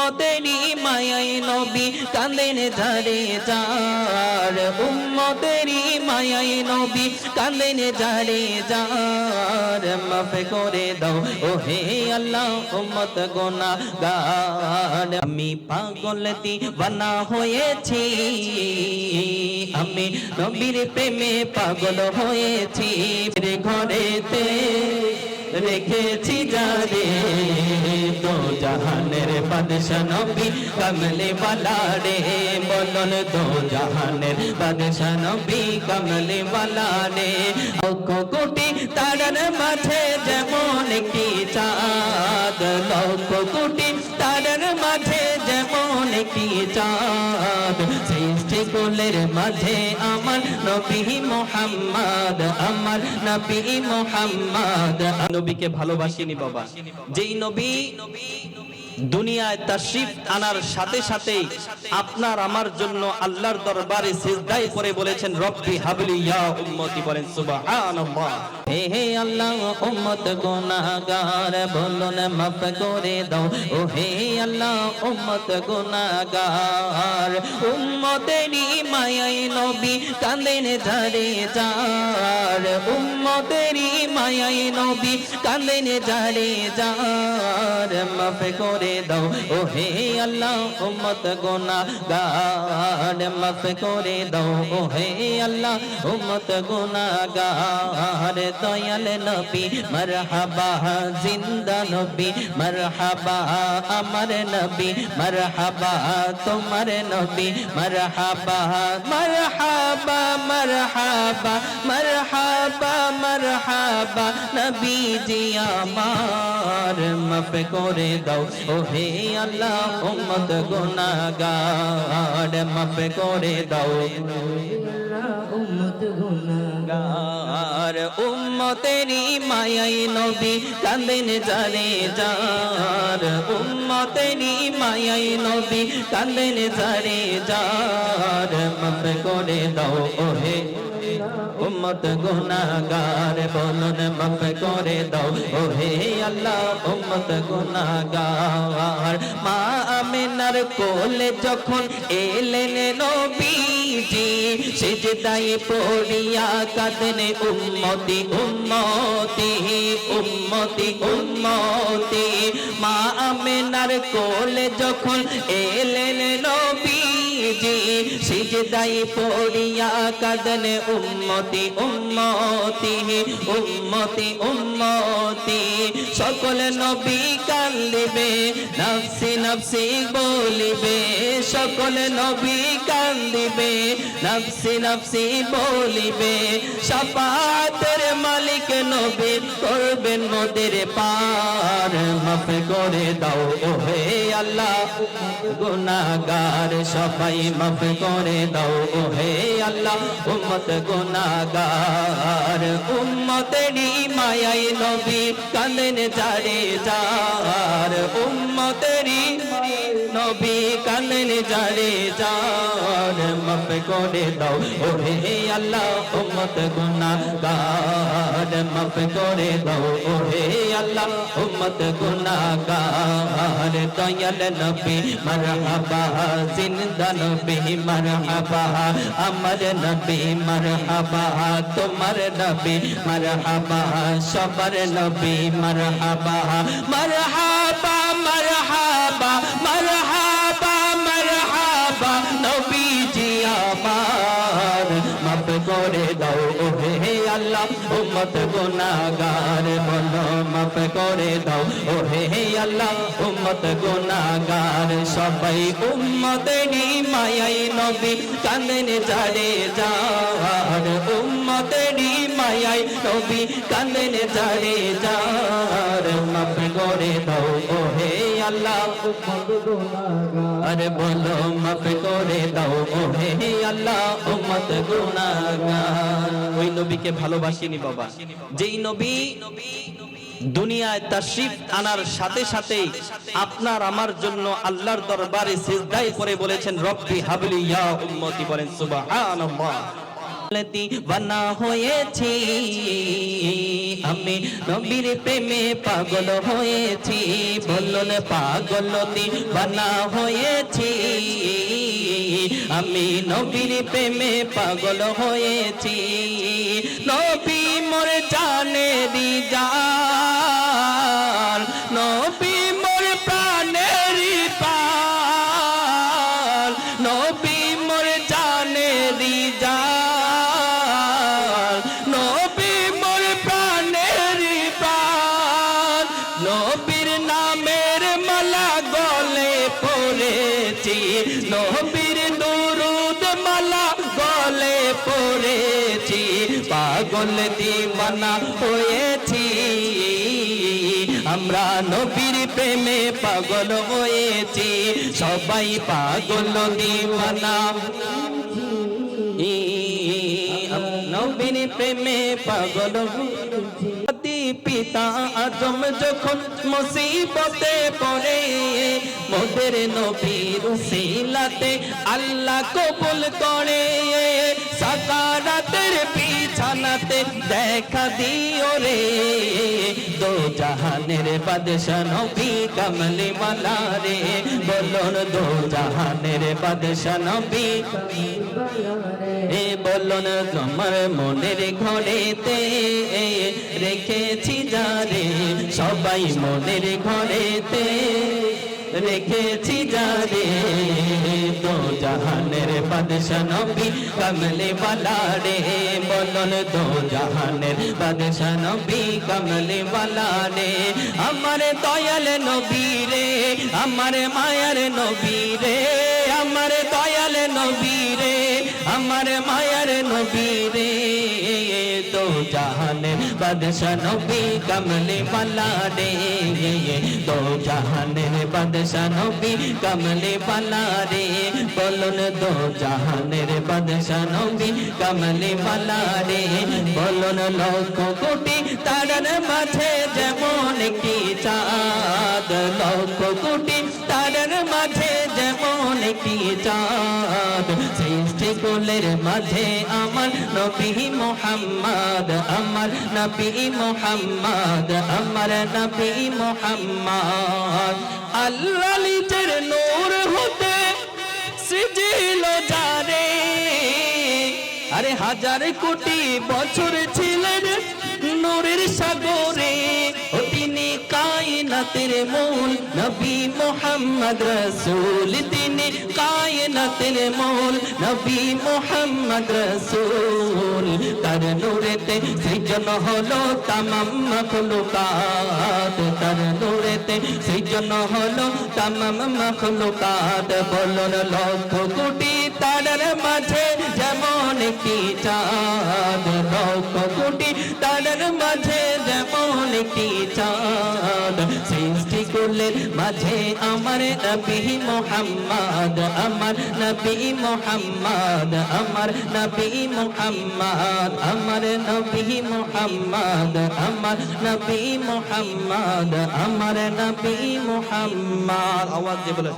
উম্মতেরই মায়াই নবী কাঁদেন ঝাড়ে যার উম্মতেরই মায়াই নবী কাঁদেন ঝাড়ে যার মাফ করে দাও ও হে আল্লাহ, উম্মত গোনা গার আমি পাগল দিওয়ানা হয়েছি, আমি নবীর প্রেমে পাগল হয়েছি। ঘরেতে রেখেছি জানে তো জাহানের বাদশাহ নবী কমলে বালা রে বলন তো জাহানের বাদশাহ নবী কমলে বালা রে কোটি তারার মাঝে যেমন কি চাঁদ, লক্ষ কোটি তারার মাঝে একটি চাঁদ? সৃষ্টি মাঝে আমার নবী মোহাম্মদ, আমার নবী মোহাম্মদ। নবীকে ভালোবাসিনি বাবা। যেই নবী দুনিয়ায় আনার সাথে সাথেই আপনার আমার জন্য আল্লাহর দরবারে সিজদায় করে বলেছেন, রব্বি হাবলি ইয়া উম্মতি, বলেন, সুবহানাল্লাহ। হে হে আল্লাহ, উম্মত গুনাহগার, বলুন মাফ করে দাও। ও হে আল্লাহ, উম্মত গুনাহগার, উম্মতেরই মায়াই নবী কাঁদেন ঝাড়ে যার উম্মতেরই মায়াই নবী কাঁদেন ঝাড়ে যার মাফ করে দাও, ও হে আল্লাহ, উম্মত গুনাহগার, মাফ করে দাও। ও হে আল্লাহ, উম্মত গুনাহগার দয়াল নবী, মারহাবা, জিন্দা নবী, মারহাবা, আমার নবী, মারহাবা, তোমার নবী, মারহাবা মারহাবা মারহাবা মারহাবা মারহাবা নবী জি আমার মাফ করে দাও ও হে আল্লাহ উম্মত গুনাহগার, মাফ করে দাও। উম্মত গুনাহগার। গার উম্মতেরই মায়াই নবী কান্দেন জারে যার। উম্মতেরই মায়াই নবী কান্দেন জারে যার। মাফ করে দাও, ওহে উম্মত গুনাহগার বলুন মাফ করে দাও। ওহে আল্লাহ উম্মত গুনাহগার। মা আমিনার কোলে যখন এলেন নবীজি, সিজদায় পড়িয়া কাঁদেন, উম্মতি উম্মতি উম্মতি উম্মতি। মা আমিনার কোলে যখন এলেন নবীজি সিজদায় পড়িয়া কাঁদেন উম্মতি উম্মতি উম্মতি উম্মতি। সকল নবী কান্দিবে নফসি নফসি বলিবে। সকল নবী কান্দিবে নফসি নফসি বলিবে। সাপাতের মালিক নবী করবেন মোদের পার। মাফ করে দাও, ওহে আল্লাহ। গুনাগার সবাই মাফ করে দাও, ওহে আল্লাহ। উম্মত গুনাগার উম্মতেরই মায়াই নবী কাঁদেন জারে যার উম্মতেরই নবী কাঁদেন জারে যার মাফ করে দাও ওহে আল্লাহ উম্মত গুনাহগার মাফ করে দাও ওহে আল্লাহ উম্মত গুনাহগার দয়াল নবী মারহাবা জিন্দা নবী মারহাবা আমার নবী মারহাবা তোমার নবী মারহাবা সবার নবী মারহাবা মারহাবা মারহাবা উম্মত গুনাহগার বলো, মাফ করে দাও। ওহে আল্লাহ, উম্মত গুনাহগার সবাই উম্মতেরই মায়াই নবী কান্দেন জারে যার উম্মতেরই মায়াই নবী কান্দেন জারে যার মাফ করে দাও, ওহে আরে বলো, মাফ করে দাও ওহে আল্লাহ, উম্মত গুনাহগার। ওই নবীকে ভালোবাসিনি বাবা। যেই নবী দুনিয়ায় তাশরিফ আনার সাথে সাথেই আপনার আমার জন্য আল্লাহর দরবারে সিজদায় করে বলেছেন, রব্বি হাবলি ইয়া উম্মতি, বলেন সুবহানাল্লাহ। দিওয়ানা হয়েছি। আমি নবীর প্রেমে পাগল হয়েছি। বলুন পাগল দিওয়ানা হয়েছি। আমি নবীর প্রেমে পাগল হয়েছি। নবী মোর জান পড়েছি পাগল দিওয়ানা হয়েছি। আমরা নবীর প্রেমে পাগল হয়েছি, সবাই পাগল দিওয়ানা নবীর প্রেমে পাগল হয়েছি। পিতা আজম যখন মুসিবতে পড়ে, মোদের নবীর সিলাতে আল্লাহ কবুল করে। সাকারাতের বিছানাতে দেখা দিও রে দো জাহানের বাদশাহ নবী কমলি মালা রে বলুন দো জাহানের বাদশাহ নবী এ বলুন তোমার মনের ঘরেতে রেখেছি যারে সবাই মনের ঘরেতে রেখেছি যারে তো জাহানের বাদশাহ নবী কমলে বালা রে। বলুন তো জাহানের বাদশাহ নবী কমলে বালা আমার দয়াল নবী রে, আমার মায়ার নবী রে। আমার দয়াল নবী রে, আমার মায়ার নবী রে। তো জাহানের বাদশাহ নবী কমলে বালা রে তো জাহানের বাদশাহ নবী কমলে বালা রে বলুন দো জাহানের বাদশাহ নবী কমলে বালা রে বলুন লক্ষ কোটি তারার মাঝে যেমন একটি চাঁদ লক্ষ কোটি মাঝে যেমন একটি চাঁদ, সৃষ্টি কুলের মাঝে আমার নবী মোহাম্মদ, আমার নবী মোহাম্মদ, আমার নবী মোহাম্মদ। আল্লাহ নিজের নূর হতে সৃজিল যারে। আরে হাজার কোটি বছর ছিলেন নূরের সাগরে তিনি কায়নাতের মূল নবী মোহাম্মদ রসুল, তিনি কায়নাতের মূল। নবী মোহাম্মদ রসুল, তার নূরেতে সৃজন হলো তামাম মখলুকাত। তার নূরেতে সৃজন হলো তামাম মখলুকাত। বলল, লক্ষ কোটি তারার মাঝে যেমন একটি চাঁদ লক্ষ কোটি, তারার মাঝে যেমন একটি চাঁদ সৃষ্টি করলেন মাঝে আমার নবী মোহাম্মদ, আমার নবী মোহাম্মদ, আমার নবী মোহাম্মদ, আমার নবী মোহাম্মদ, আমার নবী মোহাম্মদ, আমার নবী মোহাম্মদ। আওয়াজ দিয়ে বলে